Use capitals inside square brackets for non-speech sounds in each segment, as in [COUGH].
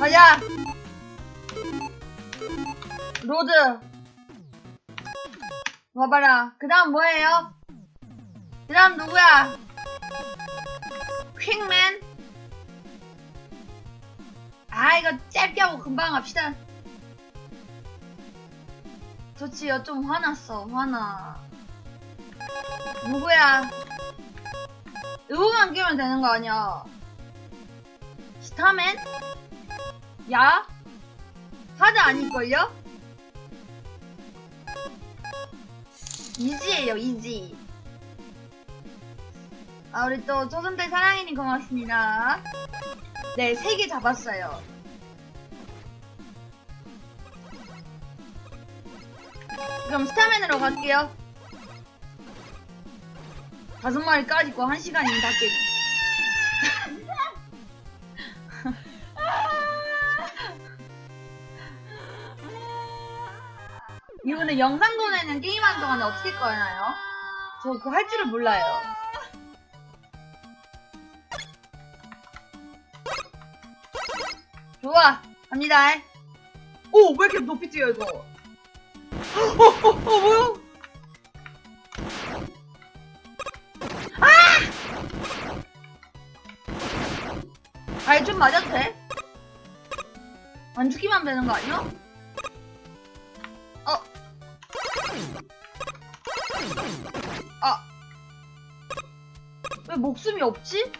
가자. 로드. 와봐라. 그 다음 뭐예요? 그 다음 누구야? 퀵맨? 아, 이거 짧게 하고 금방 합시다. 좋지요. 좀 화났어. 화나. 누구야? 의우만 끼면 되는 거 아니야? 스타맨? 야? 하드 아닐걸요? 이지예요, 이지. 아, 우리 또 조선대 사랑이님 고맙습니다. 네, 세개 잡았어요. 그럼 스타맨으로 갈게요. 다섯 마리 까짓고 한 시간이면 다 깨. [LAUGHS] 이거는 영상 보내는 게임하는 동안에 어떻게 꺼나요? 저 그거 할 줄을 몰라요. 좋아, 갑니다. 오, 왜 이렇게 높이 뛰어, 이거? 어, 어, 어, 뭐야? 아! 발 좀 맞아도 돼? 안 죽기만 되는 거 아니야? 왜 목숨이 없지? [GASPS]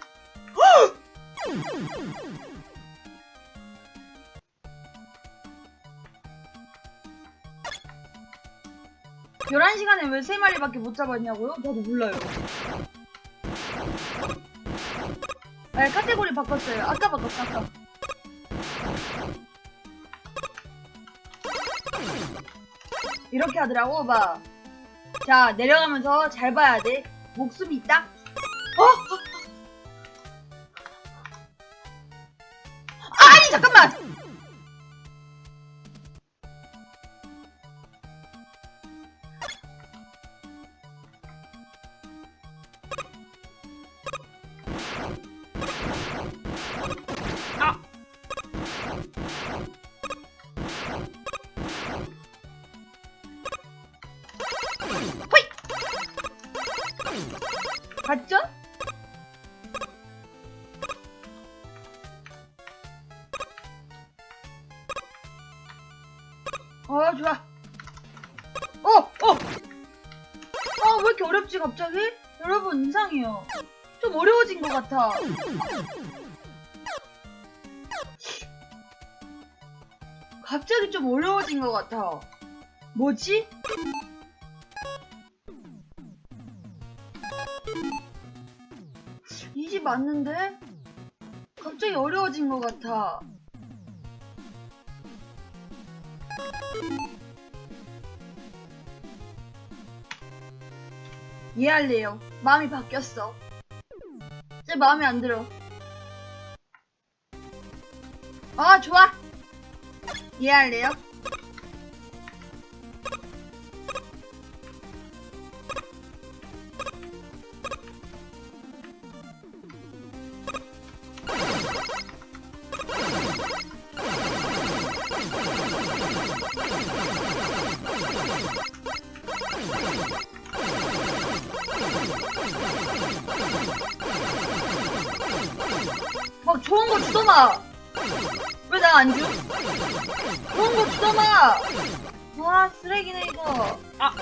11시간에 왜 3마리밖에 못 잡았냐고요? 저도 몰라요. 네, 카테고리 바꿨어요. 아까 바꿨어, 아까. 이렇게 하더라고, 봐. 자, 내려가면서 잘 봐야 돼. 목숨이 있다? 어? 아니, 잠깐만! 아, 좋아. 어, 어! 아, 왜 이렇게 어렵지, 갑자기? 여러분, 이상해요. 좀 어려워진 것 같아. 갑자기 좀 어려워진 것 같아. 뭐지? 이 집 맞는데? 갑자기 어려워진 것 같아. 이해할래요. 마음이 바뀌었어. 제 마음에 안 들어. 아, 좋아. 이해할래요? 막 좋은 거 주더마. 왜 나 안 줘? 좋은 거 주더마. 와 쓰레기네 이거. 아.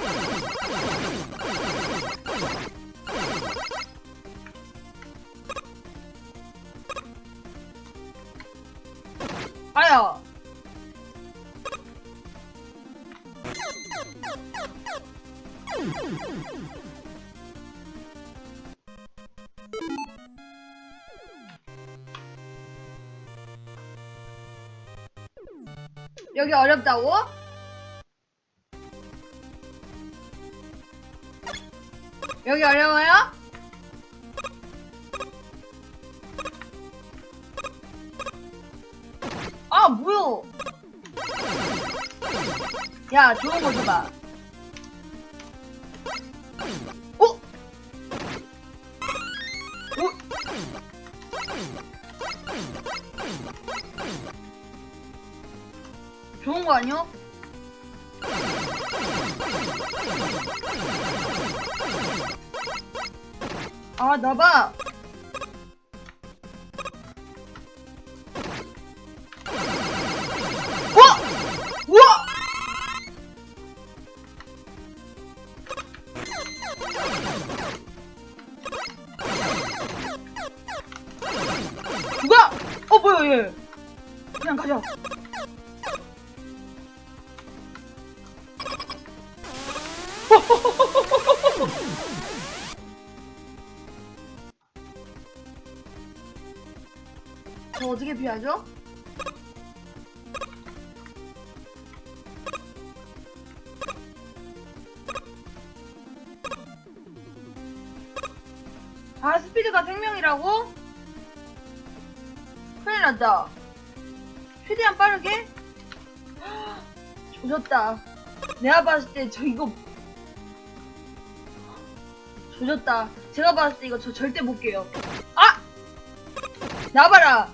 아야. 여기 어렵다고? 여기 어려워요? 아, 뭐야? 야, 좋은 거 줘봐. 나봐. 저 어떻게 피하죠? 아 스피드가 생명이라고? 큰일 났다 최대한 빠르게? [GASPS] 조졌다 내가 봤을 때 저 이거 조졌다 제가 봤을 때 이거 저 절대 못 깨요 아! 나봐라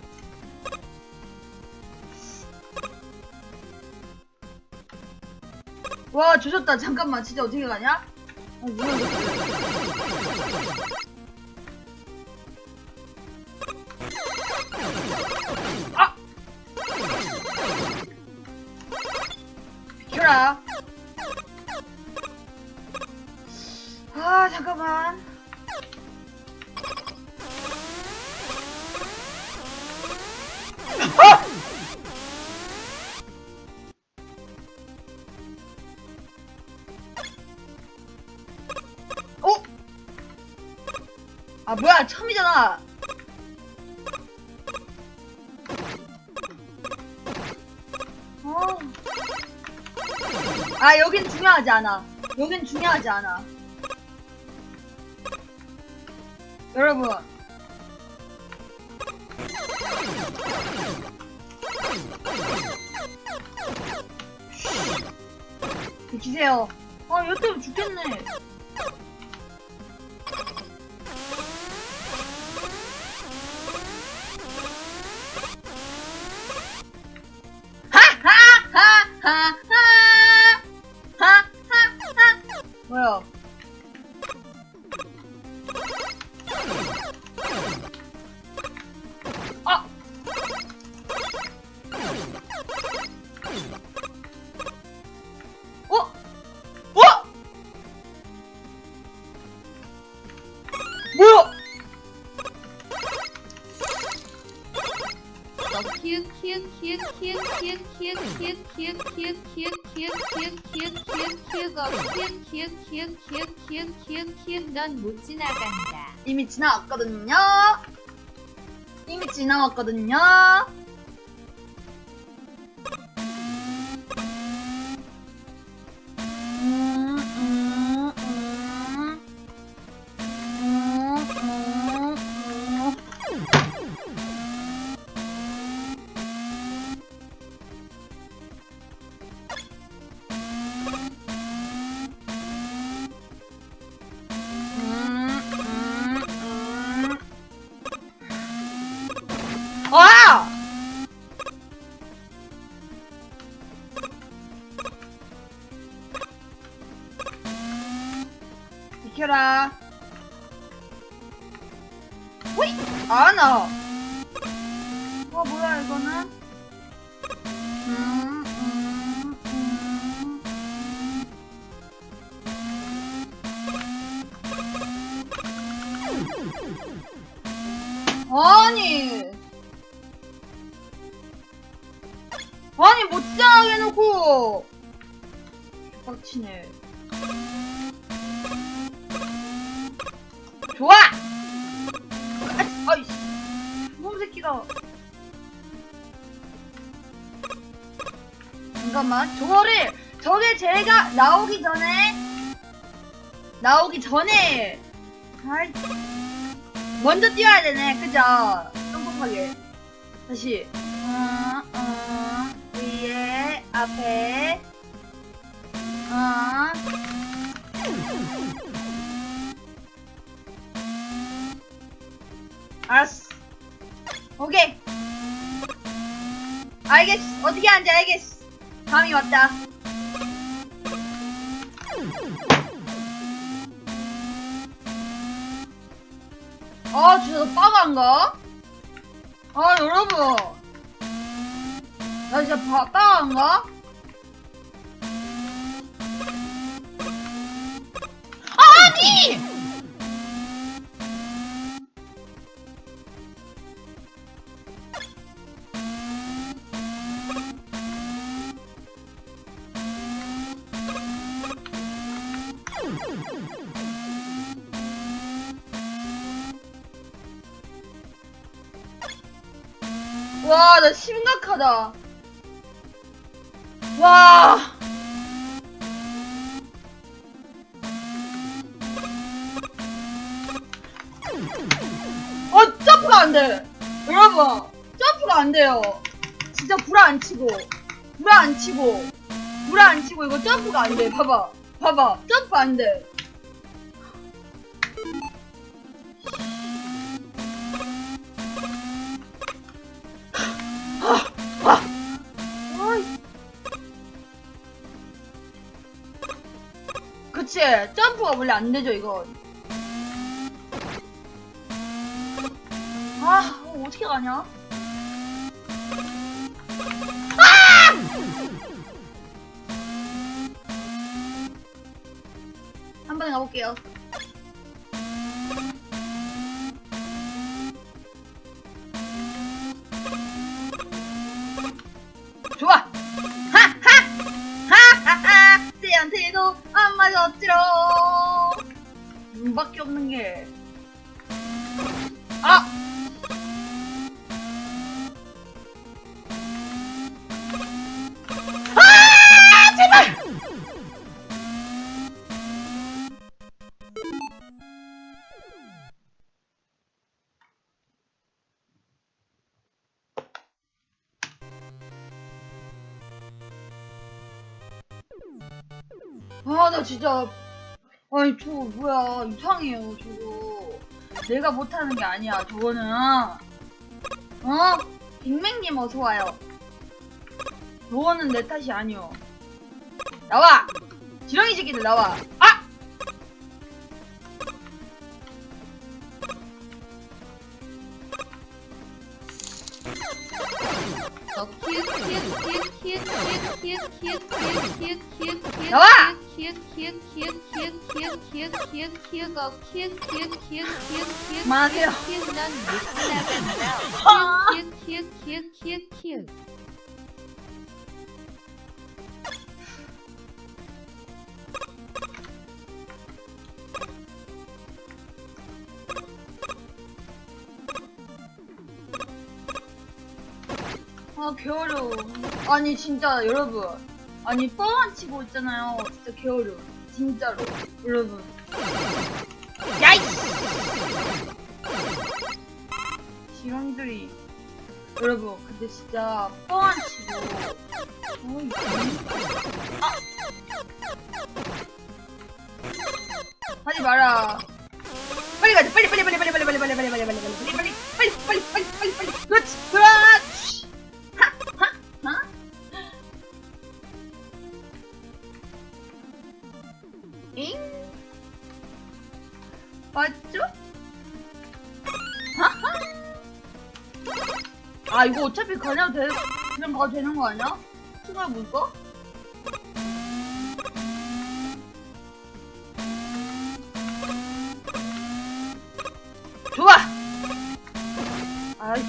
와 조졌다. 잠깐만. 진짜 어떻게 가냐? 어, 이거 아! 아 잠깐만 아 뭐야 처음이잖아. 어. 아 여긴 중요하지 않아. 여긴 중요하지 않아. 여러분. 비키세요. 아 여태면 죽겠네 못 지나간다. 이미 지나왔거든요. 이미 지나왔거든요. 좋아 아, 아이씨 몸 새끼가 잠깐만 저거를 저게 제가 나오기 전에 나오기 전에 아이 먼저 뛰어야 되네, 그죠? 깜깜하게. 다시. 어, 어, 위에, 앞에. 어. 알았어. 오케이. 알겠어. 어떻게 하는지 알겠어. 감이 왔다. 아, 진짜 빠가인가? 아, 여러분. 나 진짜 바, 빠가인가? 아니! 나 심각하다. 와. 어, 점프가 안 돼. 여러분, 점프가 안 돼요. 진짜 불화 안 치고, 불화 안 치고, 불화 안 치고, 이거 점프가 안 돼. 봐봐. 봐봐. 점프 안 돼. 그치? 점프가 원래 안 되죠 이거. 아 어, 어떻게 가냐? 아! 한 번에 가볼게요 아 나 진짜 아니 저거 뭐야 이상해요 저거 내가 못하는 게 아니야 저거는 어? 빅맥님 어서와요 저거는 내 탓이 아니오 나와! 지렁이 새끼들 나와! 아! 나와! 키읔, 키읔, 키읔, 키읔, 키읔, 키읔, 키읔, 키읔, 어, 키읔, 키읔, 키읔, 키읔, 키읔, 그만하세요. 키읔, 넌못 지나간다. 아! 키읔, 키읔, 키읔, 키읔, 키읔. 아, 개어려워. 아니, 진짜, 여러분. 아니, 뻥안 치고 있잖아요. 진짜 개어려워. 진짜로. 여러분. 야이! 지렁이들이. 여러분, 근데 진짜 뻥안 치고. 어이, 아! 하지 마라. 빨리 가자. 빨리, 빨리, 빨리, 빨리, 빨리, 빨리, 빨리, 빨리, 빨리, 빨리, 빨리, 빨리, 빨리, 빨리, 빨리, 빨리, 어차피 그냥 가도 되는 거 아니야? 추가 물거? 좋아! 아이씨.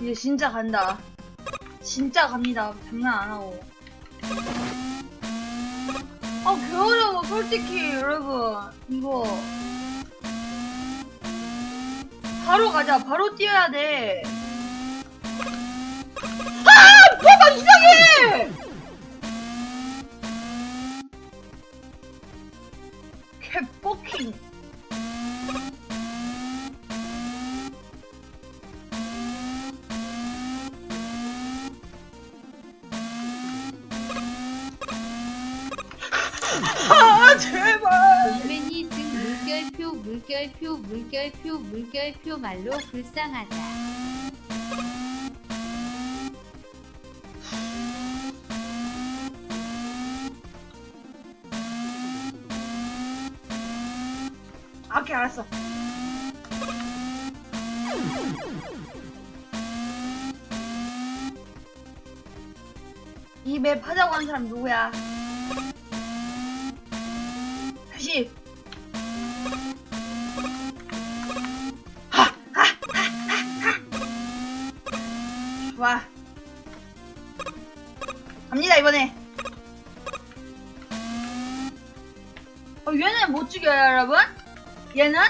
이제 진짜 간다. 진짜 갑니다. 장난 안 하고. 아, 개어려워, 솔직히, 여러분. 이거. 바로 가자. 바로 뛰어야 돼. 아! 뭐가 이상해! 캡버킹. 아, 제발. 돌멩이 등 물결표 물결표 물결표 썰표 말로 불쌍하다. 아, 오케이 알았어. 이 맵 하자고 한 사람 누구야? Genel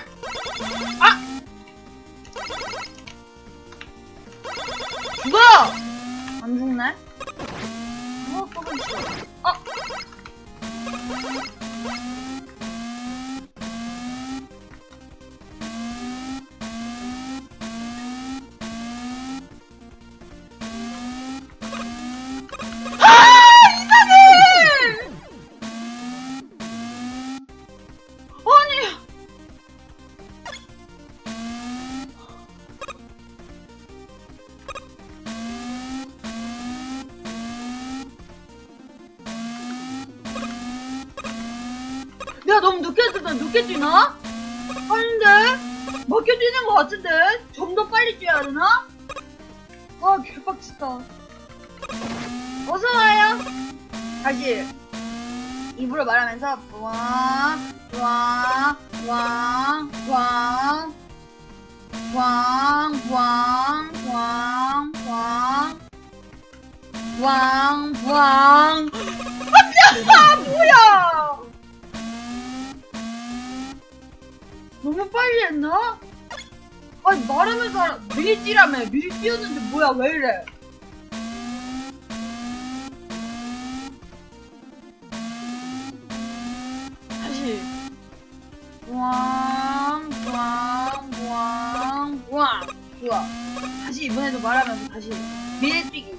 너무 빨리 했나? 아니 말하면서 알아. 미리 뛰라며. 미리 뛰었는데 뭐야 왜 이래? 다시. 부왕 부왕 부왕 부왕. 좋아. 다시 이번에도 말하면서 다시. 미리 뛰기.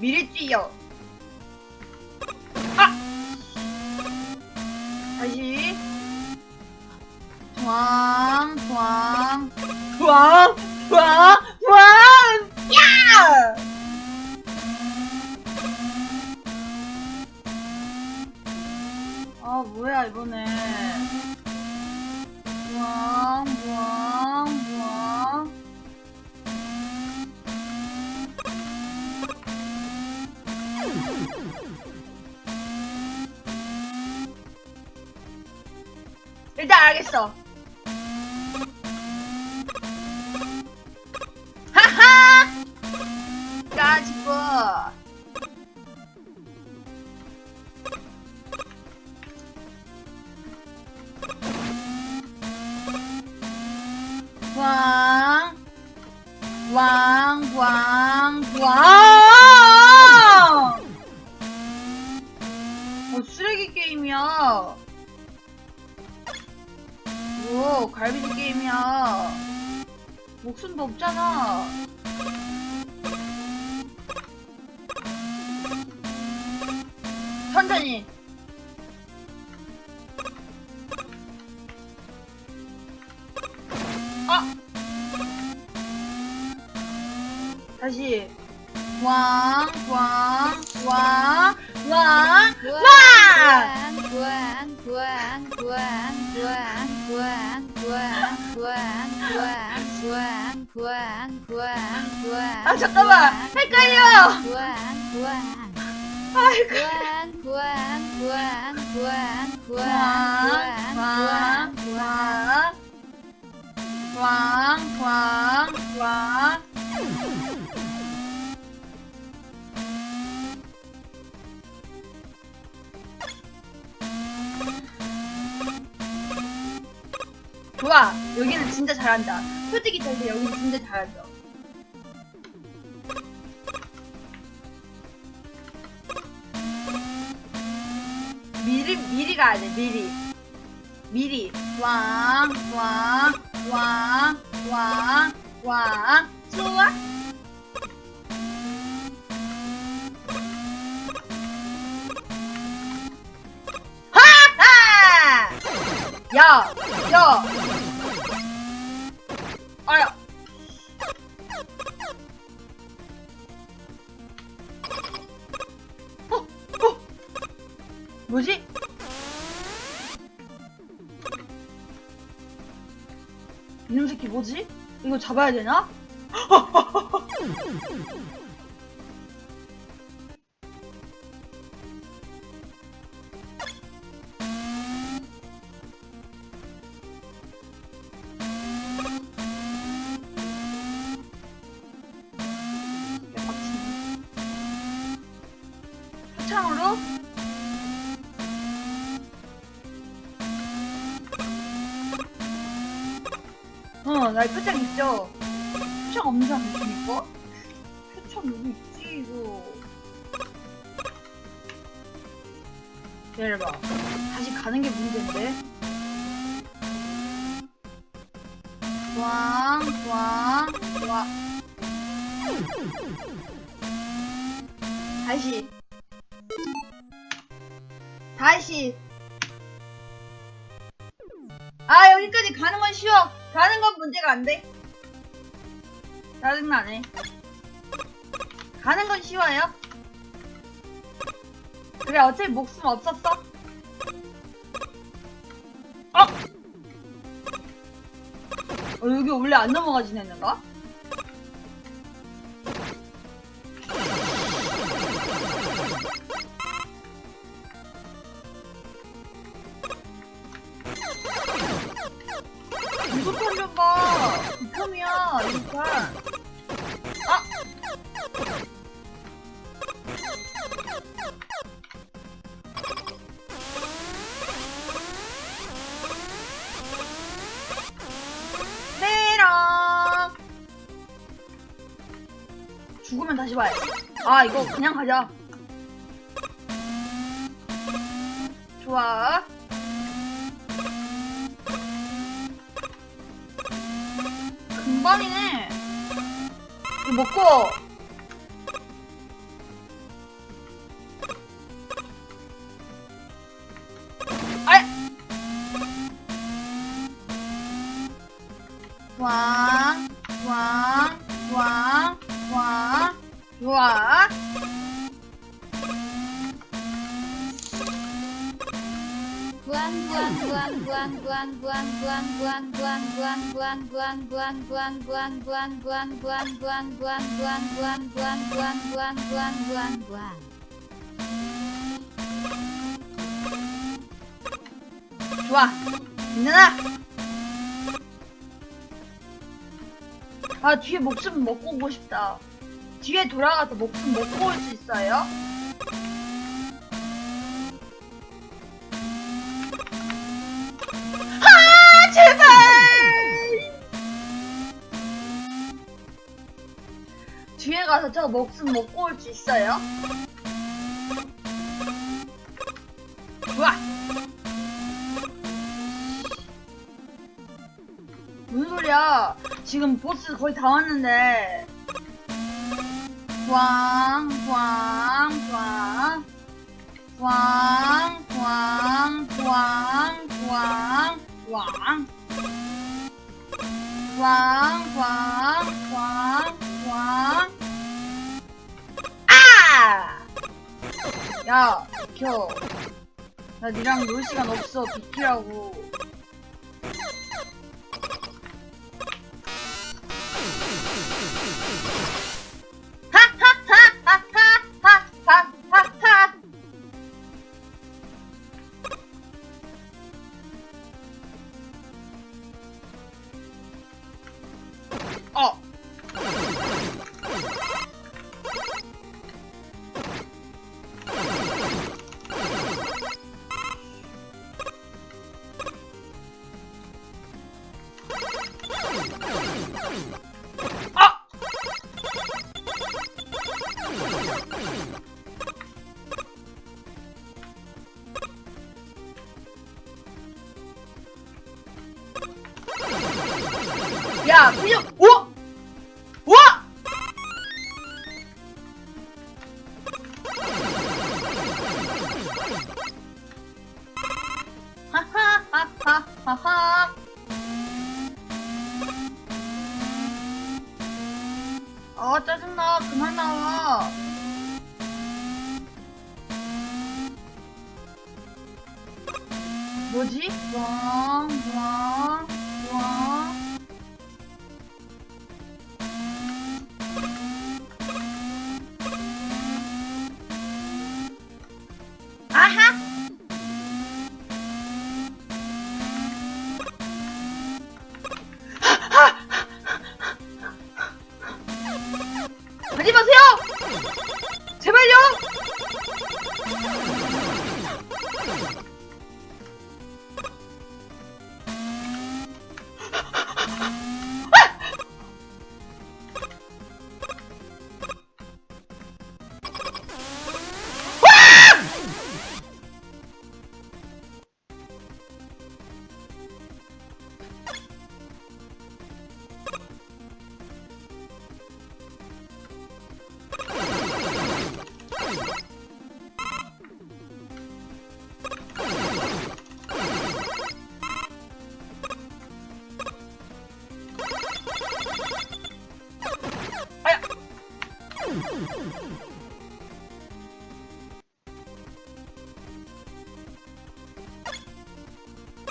미리 뛰어 일단 알겠어. 하하! 가지고 다시 왕, 왕, 왕, 왕, 왕! 아 잠깐만 헷갈려. 아이고. 왕, 왕, 왕, 왕, 왕, 왕. 좋아, 여기는 진짜 잘한다. 솔직히 잘돼 여기는 진짜 잘한다. 미리 미리 가야 돼 미리. 미리. 왕왕왕왕왕왕 좋아? 하하! 야야 아야. 어, 어. 뭐지? 이놈 새끼 뭐지? 이거 잡아야 되나? [LAUGHS] 어, 나 표창 있죠? 표창 사람 있습니까? 표창 여기 있지, 이거. 기다려봐. 다시 가는 게 문제인데. 꽝, 꽝, 꽝. 다시. 다시. 아, 여기까지 가는 건 쉬워. 문제가 안 돼. 짜증나네. 가는 건 쉬워요. 그래, 어차피 목숨 없었어. 어! 어, 여기 원래 안 넘어가진 했는가? 아, 이거 그냥 가자. 좋아. 금방이네. 이거 먹고. 아이! 왕, 왕, 왕, 왕, 좋아. 좋아. 민준아! 아, 뒤에 목숨 먹고 오고 싶다. 뒤에 돌아가서 목숨 먹고 올 수 있어요? 가서 저 목숨 먹고 올 수 있어요? 좋아! 무슨 소리야? 지금 보스 거의 다 왔는데. 꽝, 꽝, 꽝. 꽝, 꽝, 꽝, 꽝, 꽝. 꽝, 꽝, 꽝, 꽝. 야, 비켜. 나 니랑 놀 시간 없어. 비키라고. 하하.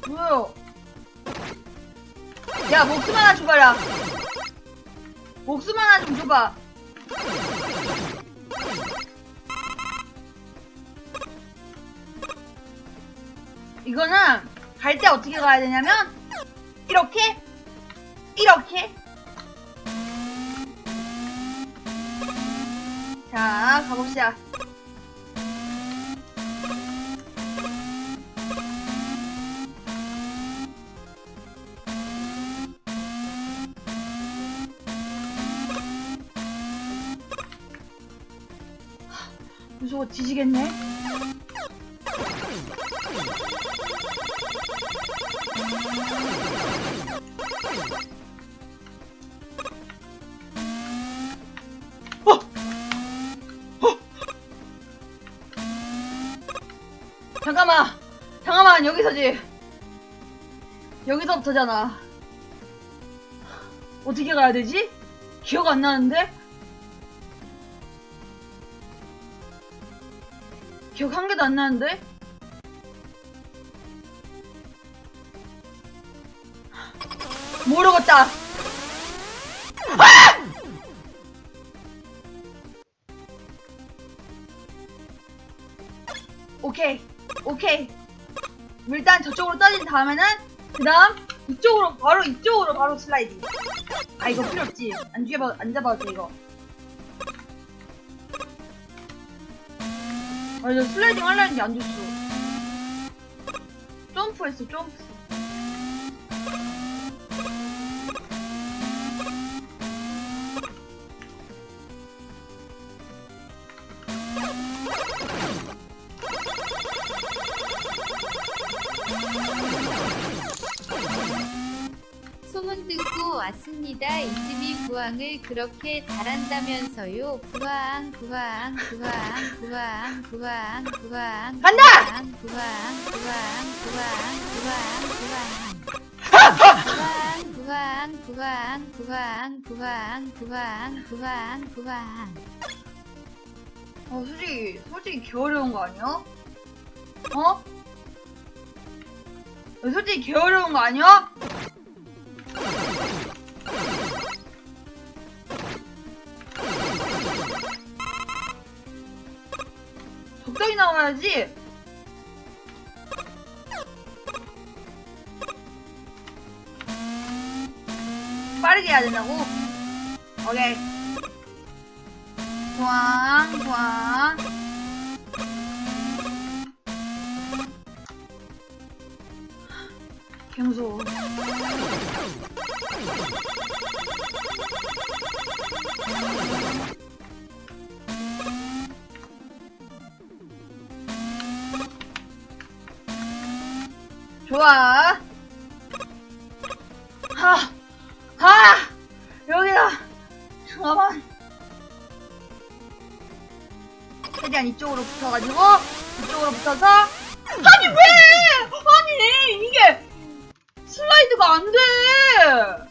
뭐요? 야, 목숨 하나 줘봐라. 목숨 하나 좀 줘봐. 이거는 갈 때 어떻게 가야 되냐면 이렇게 이렇게 자 가봅시다. 무서워 뒤지겠네 여기서지 여기서부터잖아 어떻게 가야 되지? 기억 안 나는데? 기억 한 개도 안 나는데? 모르겠다 다음에는 그 다음 이쪽으로 바로 이쪽으로 바로 슬라이딩. 아 이거 필요 없지. 안 잡아 안 잡아도 돼 이거. 아저 슬라이딩 하려 했는데 안 줬어. 점프했어 점프 왔습니다. 이 집이 부항을 그렇게 잘한다면서요. 부항, 부항, 부항, 부항, 부항, 부항. 간다! 부항, 부항, 부항, 부항, 부항. 부항, 부항, 부항, 부항, 부항, 부항, 부항, 부항. 어 솔직히 솔직히 개 어려운 거 아니야? 어? 어, 솔직히 개 어려운 거 아니야? 적당히 나와야지. 빠르게 해야 된다고? 오케이. 부앙, 개무서워. 좋아. 하, 하, 여기다. 잠깐만. 최대한 이쪽으로 붙어가지고 이쪽으로 붙어서 슬라이드가 안 돼.